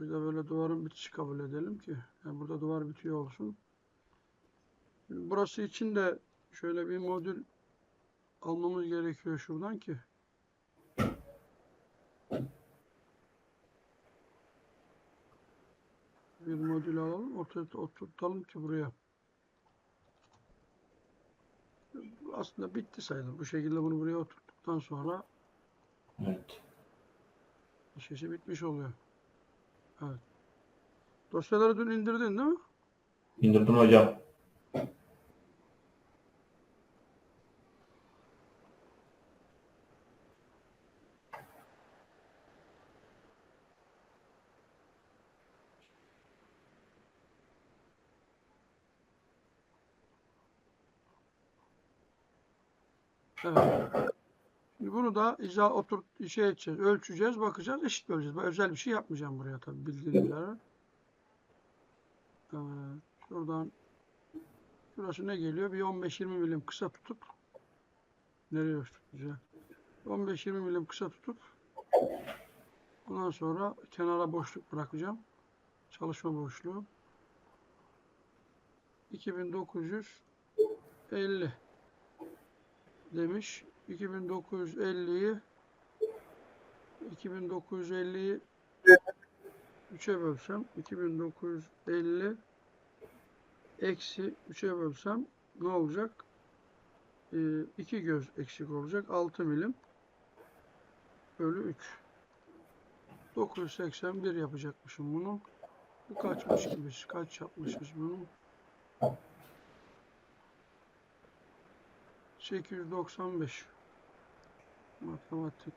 Bir de böyle duvarın bitişi kabul edelim ki. Yani burada duvar bitiyor olsun. Şimdi burası için de şöyle bir modül almamız gerekiyor şuradan ki. Bir modül alalım, oturt, oturtalım ki buraya. Aslında bitti sayılır. Bu şekilde bunu buraya oturttuktan sonra Evet. işi bitmiş oluyor. Evet. Dosyaları dün indirdin değil mi? İndirdim hocam. Evet. Şimdi bunu da iza otur şey edeceğiz, ölçeceğiz, bakacağız, eşit böleceğiz. Ben özel bir şey yapmayacağım buraya tabii bildiğiniz üzere. Evet. Şuradan şurası ne geliyor? Bir 15-20 milim kısa tutup nereye güzel. 15-20 milim kısa tutup ondan sonra kenara boşluk bırakacağım. Çalışma boşluğu. 2950 demiş. 2950'yi 2950'yi 3'e bölsem 2950 eksi 3'e bölsem ne olacak? 2 göz eksik olacak. 6 milim bölü 3. 981 yapacakmışım bunu. Bu kaçmış gibi? Kaç yapmışız bunu? 895 matematik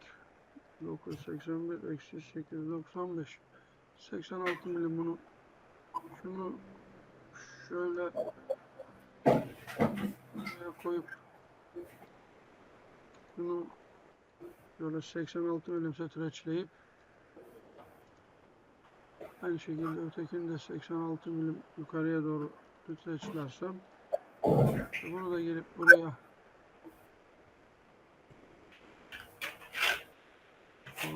981 eksi 895 86 milim bunu. Şunu şöyle buraya koyup şunu şöyle 86 milim streçleyip aynı şekilde ötekini de 86 milim yukarıya doğru streçlersem bunu da gelip buraya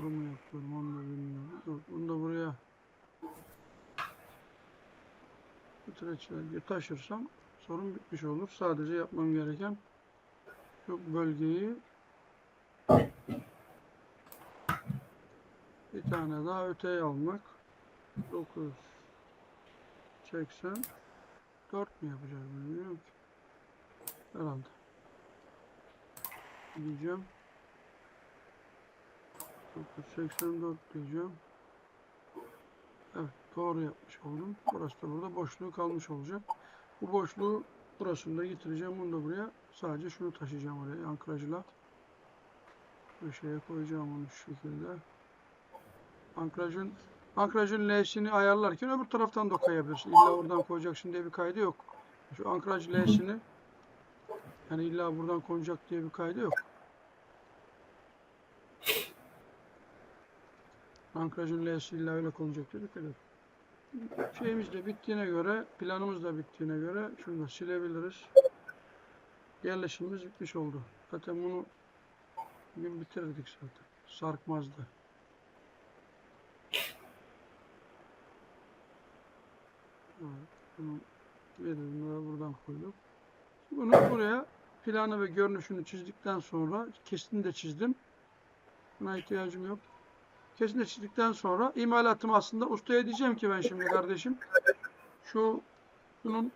Doğru mu yapıyorum onu da bilmiyorum. Dur, bunu da buraya streçler taşırsam sorun bitmiş olur. Sadece yapmam gereken şu bölgeyi bir tane daha öteye almak. 9 80 4 mü yapacağız bilmiyorum ki. Herhalde. Diyeceğim. 984 diyeceğim. Evet doğru yapmış oldum. Burası da burada boşluğu kalmış olacak. Bu boşluğu burasını da getireceğim. Bunu da buraya sadece şunu taşıyacağım oraya ankrajla. Köşeye koyacağım onu şu şekilde. Ankrajın ankrajın L'sini ayarlarken öbür taraftan da koyabilirsin. İlla oradan koyacaksın diye bir kaydı yok. Şu ankraj L'sini yani illa buradan konacak diye bir kaydı yok. Ankrajın L'si illa öyle konacak dedik. Şeyimiz de bittiğine göre, planımız da bittiğine göre şunu da silebiliriz. Yerleşimimiz bitmiş oldu. Zaten bunu bugün bitirdik zaten. Sarkmazdı. Bunu buradan koyduk. Bunu buraya planı ve görünüşünü çizdikten sonra kesin de çizdim. Buna ihtiyacım yok. Kesin çizdikten sonra imalatımı aslında ustaya diyeceğim ki ben şimdi kardeşim şu bunun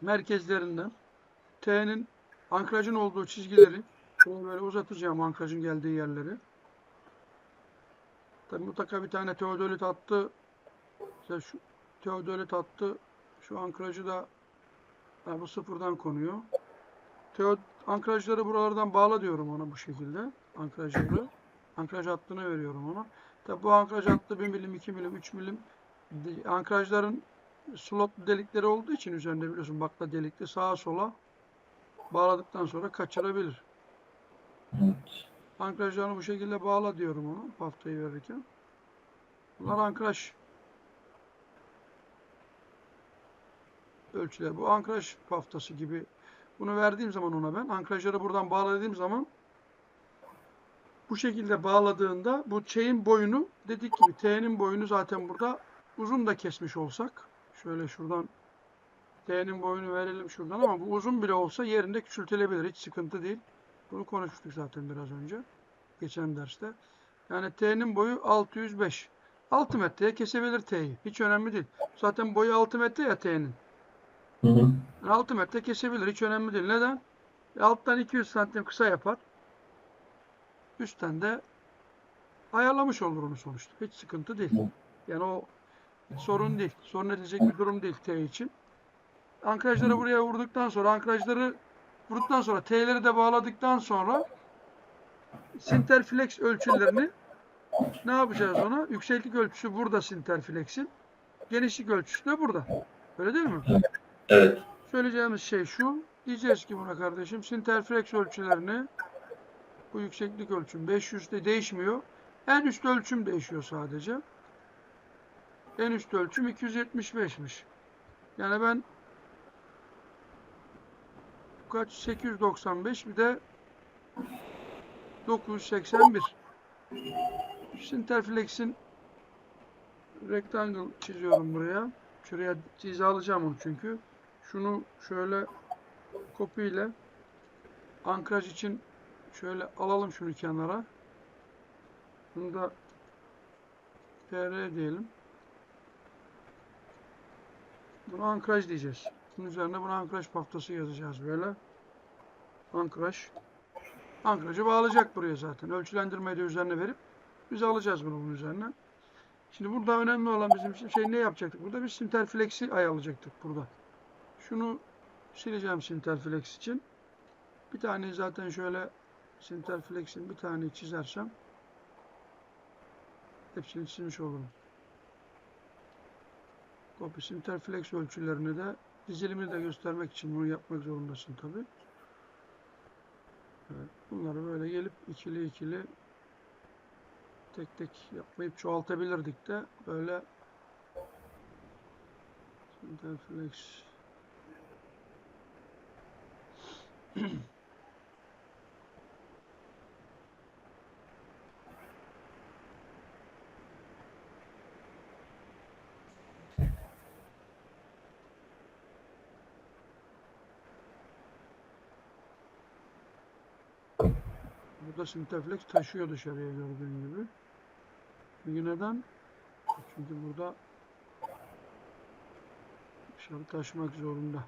merkezlerinden T'nin ankrajın olduğu çizgileri şöyle böyle uzatacağım ankrajın geldiği yerleri. Tabi mutlaka bir tane teodolit attı. İşte şu teodolit attı. Şu ankrajı da ha, bu sıfırdan konuyor. Teo, ankrajları buralardan bağla diyorum ona bu şekilde. Ankrajları. Ankraj hattını veriyorum ona. Tabi bu ankraj hattı 1 milim, 2 milim, 3 milim ankrajların slot delikleri olduğu için üzerinde biliyorsun bakla delikli sağa sola bağladıktan sonra kaçırabilir. Evet. Ankrajlarını bu şekilde bağla diyorum ona haftayı verirken. Bunlar ankraj ölçüler. Bu ankraj paftası gibi. Bunu verdiğim zaman ona ben ankrajları buradan bağladığım zaman bu şekilde bağladığında bu şeyin boyunu dedik gibi T'nin boyunu zaten burada uzun da kesmiş olsak şöyle şuradan T'nin boyunu verelim şuradan ama bu uzun bile olsa yerinde küçültülebilir. Hiç sıkıntı değil. Bunu konuşmuştuk zaten biraz önce. Geçen derste. Yani T'nin boyu 605. 6 metreye kesebilir T'yi. Hiç önemli değil. Zaten boyu 6 metre ya T'nin. Hı hı. Yani 6 metre kesebilir. Hiç önemli değil. Neden? E, alttan 200 santim kısa yapar. Üstten de ayarlamış olur onu sonuçta. Hiç sıkıntı değil. Yani o sorun değil. Sorun edilecek bir durum değil T için. Ankrajları buraya vurduktan sonra ankrajları vurduktan sonra T'leri de bağladıktan sonra sinterflex ölçülerini ne yapacağız ona? Yükseklik ölçüsü burada sinterflex'in. Genişlik ölçüsü de burada. Öyle değil mi? Evet. Söyleyeceğimiz şey şu. Diyeceğiz ki buna kardeşim sinterflex ölçülerini bu yükseklik ölçüm 500'de değişmiyor. En üst ölçüm değişiyor sadece. En üst ölçüm 275'miş. Yani ben kaç 895 bir de 981. Sinterflex'in rectangle çiziyorum buraya. Şuraya çize alacağım onu çünkü. Şunu şöyle kopiyle ankraj için şöyle alalım şunu kenara. Bunu da TR diyelim. Bunu ankraj diyeceğiz. Bunun üzerine buna ankraj paftası yazacağız böyle. Ankraj. Ankrajı bağlayacak buraya zaten. Ölçülendirmeyi de üzerine verip biz alacağız bunu bunun üzerine. Şimdi burada önemli olan bizim şey ne yapacaktık? Burada bir sinterflex'i ayarlayacaktık burada. Şunu sileceğim sinterflex için. Bir tane zaten şöyle sinterflex'in bir tane çizersem hepsini çizmiş olurum. Copy sinterflex ölçülerini de dizilimi de göstermek için bunu yapmak zorundasın tabi. Evet, bunları böyle gelip ikili ikili tek tek yapmayıp çoğaltabilirdik de böyle Interflex Burada Sinterflex taşıyor dışarıya gördüğün gibi. Çünkü neden? Çünkü burada dışarı taşımak zorunda.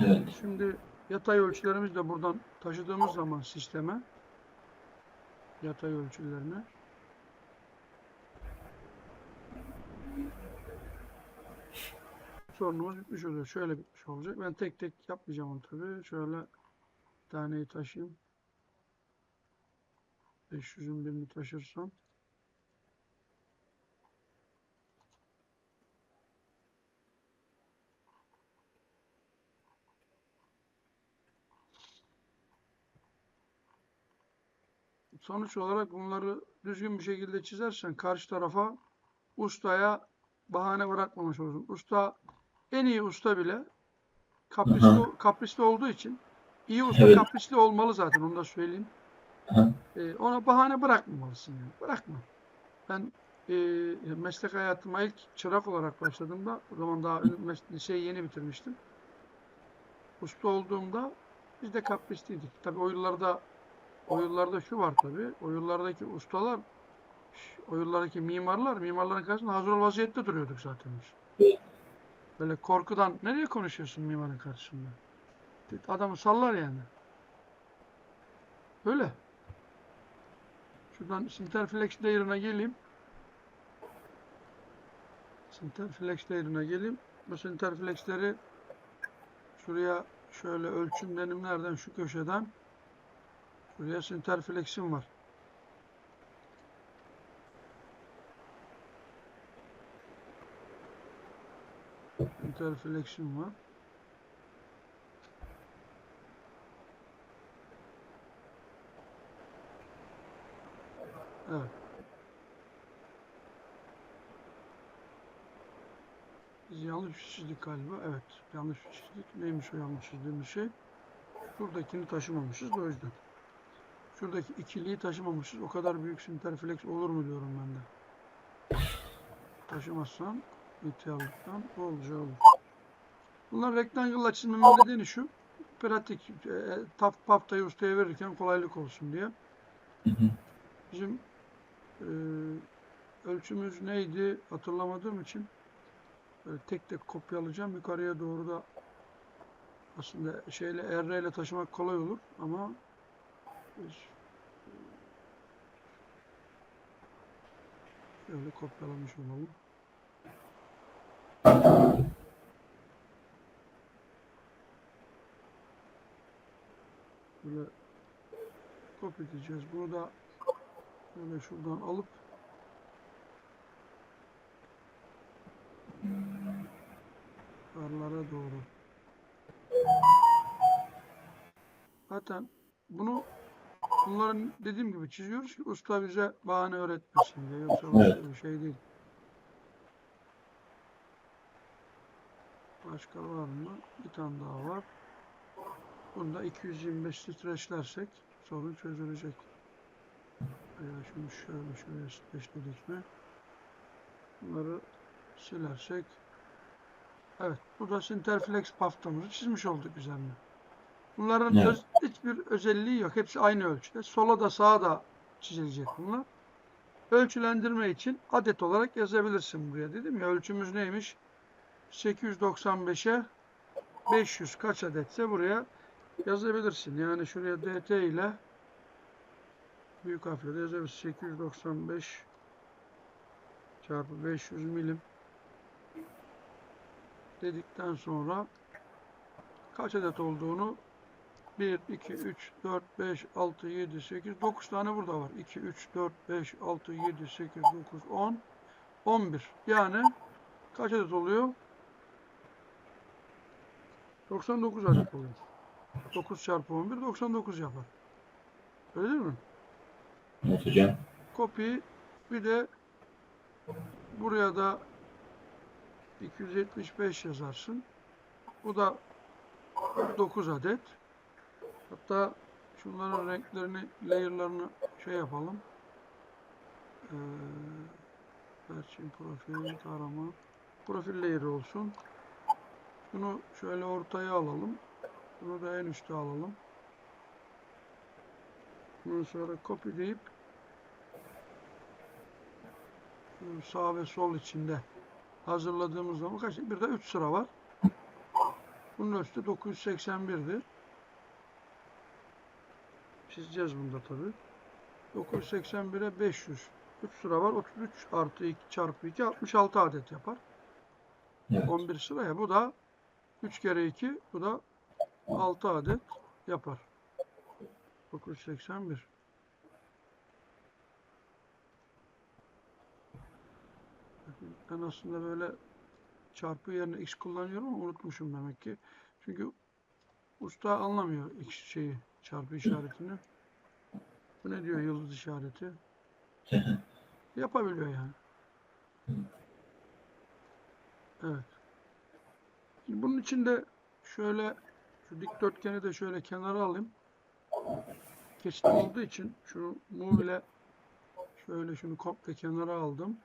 Evet. Şimdi yatay ölçülerimizi de buradan taşıdığımız zaman sisteme yatay ölçülerine sorunumuz bitmiş oluyor. Şöyle bitmiş olacak. Ben tek tek yapmayacağım onu tabii. Şöyle taneyi taşıyayım. 500'ün birini taşırsam sonuç olarak bunları düzgün bir şekilde çizersen karşı tarafa ustaya bahane bırakmamış olursun. Usta en iyi usta bile kaprisli, Aha. kaprisli olduğu için iyi usta Evet. kaprisli olmalı zaten onu da söyleyeyim. Ee, ona bahane bırakmamalısın yani. Bırakma. Ben e, meslek hayatıma ilk çırak olarak başladığımda o zaman daha liseyi yeni bitirmiştim. Usta olduğumda biz de kaprisliydik. Tabii o yıllarda o yıllarda şu var tabii. O yıllardaki ustalar o yıllardaki mimarlar mimarların karşısında hazır ol vaziyette duruyorduk zaten biz. Böyle korkudan nereye konuşuyorsun mimarın karşısında? Adamı sallar yani. Öyle. Şuradan Sinterflex değerine geleyim. Sinterflex değerine geleyim. Bu Sinterflex'leri şuraya şöyle ölçüm benim nereden şu köşeden şuraya Sinterflex'im var. Sinterflex'im var. Evet. Biz yanlış çizdik galiba. Evet. Yanlış çizdik. Neymiş o yanlış çizdiğimiz şey? Buradakini taşımamışız da o yüzden. Şuradaki ikiliyi taşımamışız. O kadar büyük sinterflex olur mu diyorum ben de. Taşımazsan ihtiyarlıktan olacağı olur. Bunlar rectangle çizmemin nedeni şu. Pratik. E, taf paftayı ustaya verirken kolaylık olsun diye. Bizim e, ölçümüz neydi hatırlamadığım için böyle tek tek kopyalayacağım. Yukarıya doğru da aslında şeyle R ile taşımak kolay olur ama biz şöyle kopyalamış olalım. Böyle kopyaleyeceğiz. Bunu da Şöyle şuradan alıp yukarılara doğru. Zaten bunu bunların dediğim gibi çiziyoruz ki usta bize bahane öğretmesin diye. Yoksa başka bir şey değil. Başka var mı? Bir tane daha var. Bunu da 225 streçlersek sorun çözülecek. Şunu şöyle şöyle streçledik mi? Bunları silersek Evet, bu da Sinterflex paftamızı çizmiş olduk üzerine. Bunların Evet. öz- hiçbir özelliği yok. Hepsi aynı ölçüde. Sola da sağa da çizilecek bunlar. Ölçülendirme için adet olarak yazabilirsin buraya. Dedim ya ölçümüz neymiş? 895'e 500 kaç adetse buraya yazabilirsin. Yani şuraya DT ile büyük harfle yazabilirsin. 895 çarpı 500 milim dedikten sonra kaç adet olduğunu 1, 2, 3, 4, 5, 6, 7, 8, 9 tane burada var. 2, 3, 4, 5, 6, 7, 8, 9, 10, 11. Yani kaç adet oluyor? 99 adet oluyor. 9 çarpı 11, 99 yapar. Öyle değil mi? Evet hocam. Copy bir de buraya da 275 yazarsın. Bu da 9 adet. Hatta şunların renklerini, layer'larını şey yapalım. Ee, Searching profil, tarama. Profil layer olsun. Bunu şöyle ortaya alalım. Bunu da en üste alalım. Bundan sonra şu sağ ve sol içinde hazırladığımız zaman kaç? Bir de 3 sıra var. Bunun ölçüsü 981'di. Çizeceğiz bunda tabi. 981'e 500. 3 sıra var. 33 artı 2 çarpı 2 66 adet yapar. Evet. 11 sıraya. Bu da 3 kere 2 bu da 6 adet yapar. 981. Ben aslında böyle çarpı yerine x kullanıyorum ama unutmuşum demek ki. Çünkü usta anlamıyor x şeyi çarpı işaretini. Bu ne diyor yıldız işareti? Yapabiliyor yani. Evet. Şimdi bunun için de şöyle şu dikdörtgeni de şöyle kenara alayım. Geçit olduğu için şunu move ile şöyle şunu komple kenara aldım.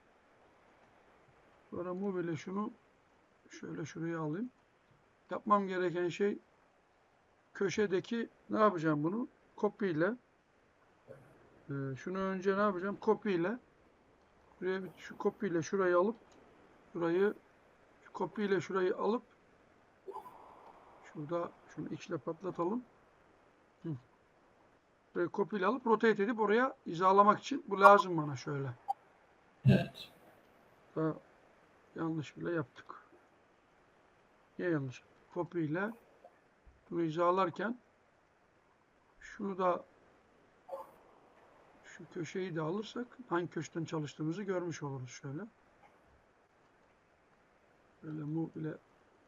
Sonra move ile şunu şöyle şuraya alayım. Yapmam gereken şey köşedeki ne yapacağım bunu? Copy ile e, şunu önce ne yapacağım? Copy ile Buraya bir şu copy ile şurayı alıp şurayı şu copy ile şurayı alıp şurada şunu x ile patlatalım. Copy ile alıp rotate edip oraya hizalamak için bu lazım bana şöyle. Evet. Daha yanlış bile yaptık. Niye yanlış? Copy ile bunu hizalarken şunu da şu köşeyi de alırsak hangi köşeden çalıştığımızı görmüş oluruz şöyle. Şöyle move ile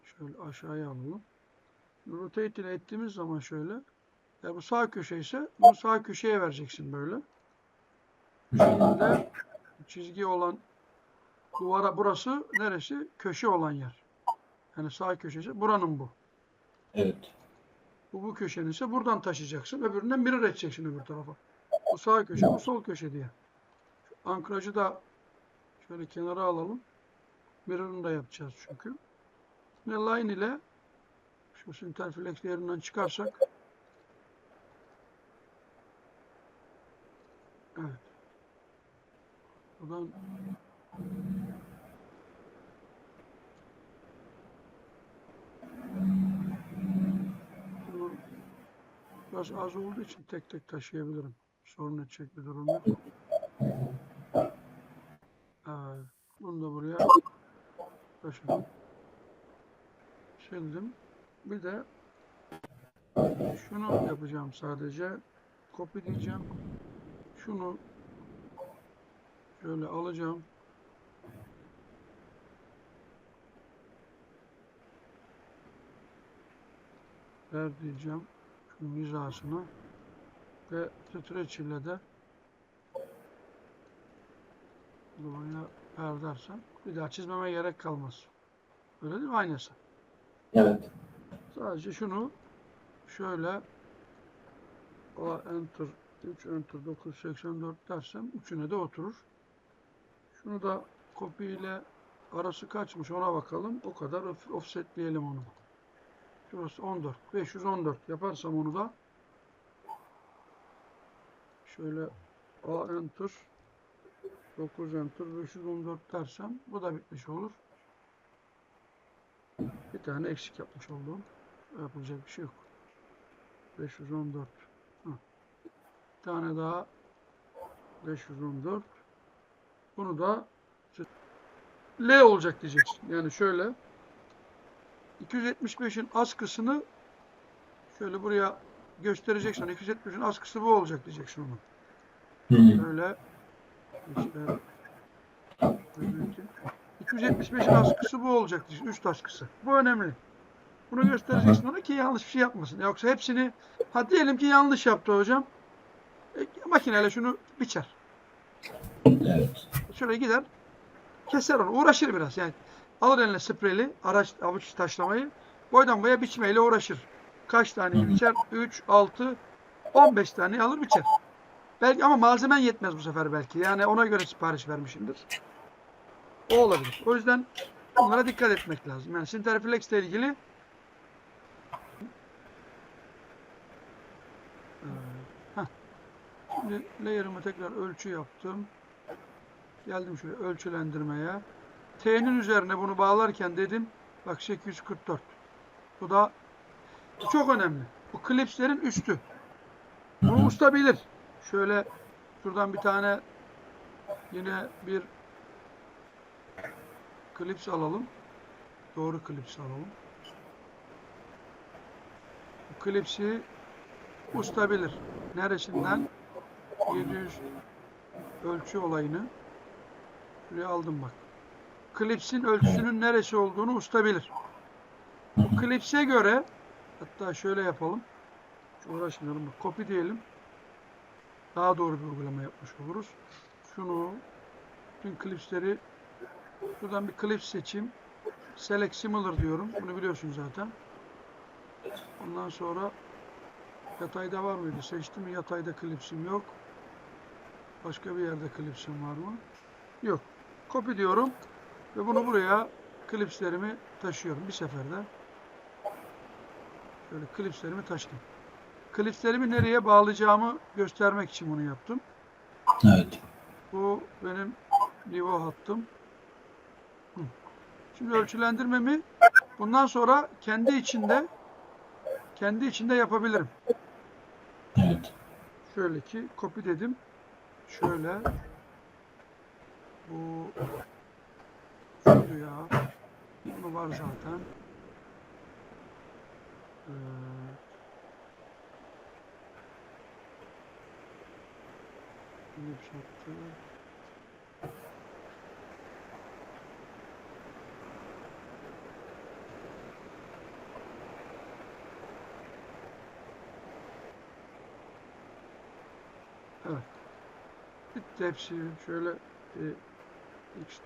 şöyle aşağıya alalım. Rotate ile ettiğimiz zaman şöyle ya bu sağ köşe ise bunu sağ köşeye vereceksin böyle. Şekilde çizgi olan duvara burası neresi? Köşe olan yer. Yani sağ köşesi buranın bu. Evet. Bu bu köşenin ise buradan taşıyacaksın. Öbüründen mirror edeceksin öbür tarafa. Bu sağ köşe, bu sol köşe diye. Şu ankrajı da şöyle kenara alalım. Mirror'ını da yapacağız çünkü. Ve line ile şu Sinterflex yerinden çıkarsak Evet. Buradan biraz az olduğu için tek tek taşıyabilirim. Sorun edecek bir durum yok. Evet. Bunu da buraya taşıdım. Sildim. Bir de şunu yapacağım sadece. Copy diyeceğim. Şunu şöyle alacağım. Ver diyeceğim. Şunun hizasını ve streç ile de buraya ver dersem bir daha çizmeme gerek kalmaz. Öyle değil mi? Aynısı. Evet. Sadece şunu şöyle A enter 3 enter 984 dersem üçüne de oturur. Şunu da copy ile arası kaçmış ona bakalım. O kadar off- offsetleyelim onu. Şurası 14. 514 yaparsam onu da şöyle A enter 9 enter 514 dersem bu da bitmiş olur. Bir tane eksik yapmış oldum. Yapılacak bir şey yok. 514. Bir tane daha 514. Bunu da L olacak diyeceksin. Yani şöyle 275'in askısını şöyle buraya göstereceksin. 275'in askısı bu olacak diyeceksin onu. Böyle işte 275'in askısı bu olacak diyeceksin. Üst askısı. Bu önemli. Bunu göstereceksin ona ki yanlış bir şey yapmasın. Yoksa hepsini ha diyelim ki yanlış yaptı hocam. E, makineyle şunu biçer. Evet. Şöyle gider. Keser onu. Uğraşır biraz. Yani alır eline spreyli araç avuç taşlamayı boydan boya biçmeyle uğraşır. Kaç tane biçer? 3, 6, 15 tane alır biçer. Belki ama malzemen yetmez bu sefer belki. Yani ona göre sipariş vermişimdir. O olabilir. O yüzden bunlara dikkat etmek lazım. Yani Sinterflex ile ilgili Ee, heh. Şimdi layer'ımı tekrar ölçü yaptım. Geldim şuraya ölçülendirmeye. T'nin üzerine bunu bağlarken dedim bak 844. Bu da çok önemli. Bu klipslerin üstü. Bunu usta bilir. Şöyle şuradan bir tane yine bir klips alalım. Doğru klips alalım. Bu klipsi usta bilir. Neresinden 700 ölçü olayını şuraya aldım bak. Klipsin ölçüsünün neresi olduğunu usta bilir. Bu klipse göre hatta şöyle yapalım. Uğraşmayalım. Bak, Copy diyelim. Daha doğru bir uygulama yapmış oluruz. Şunu bütün klipsleri şuradan bir klips seçeyim. Select Similar diyorum. Bunu biliyorsun zaten. Ondan sonra yatayda var mıydı? Seçtim. Yatayda klipsim yok. Başka bir yerde klipsim var mı? Yok. Copy diyorum. Ve bunu buraya klipslerimi taşıyorum. Bir seferde. Şöyle klipslerimi taşıdım. Klipslerimi nereye bağlayacağımı göstermek için bunu yaptım. Evet. Bu benim livo hattım. Şimdi ölçülendirmemi bundan sonra kendi içinde kendi içinde yapabilirim. Evet. Şöyle ki copy dedim. Şöyle bu şuydu ya. Bunu var zaten. Ee, Philips hattı. tepsi şöyle e, x.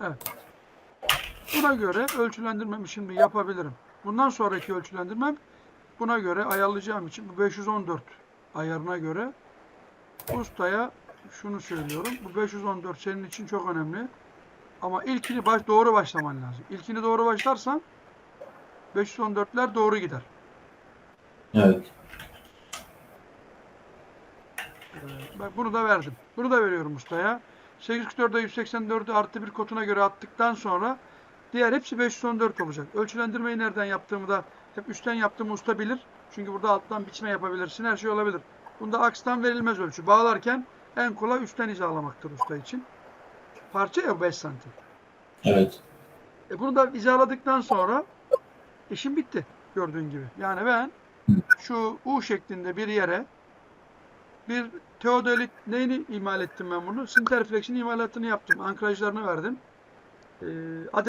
Evet. Buna göre ölçülendirmemi şimdi yapabilirim. Bundan sonraki ölçülendirmem buna göre ayarlayacağım için bu 514 ayarına göre ustaya şunu söylüyorum. Bu 514 senin için çok önemli. Ama ilkini baş, doğru başlaman lazım. İlkini doğru başlarsan 514'ler doğru gider. Evet. Bak bunu da verdim. Bunu da veriyorum ustaya. 844'e 184'ü artı bir koduna göre attıktan sonra diğer hepsi 514 olacak. Ölçülendirmeyi nereden yaptığımı da hep üstten yaptığımı usta bilir. Çünkü burada alttan biçme yapabilirsin. Her şey olabilir. Bunda akstan verilmez ölçü. Bağlarken en kolay üstten hizalamaktır usta için. Parça ya 5 santim. Evet. E bunu da hizaladıktan sonra işim bitti. Gördüğün gibi. Yani ben şu U şeklinde bir yere bir teodolit neyini imal ettim ben bunu? Sinterflex'in imalatını yaptım. Ankrajlarını verdim. Ee,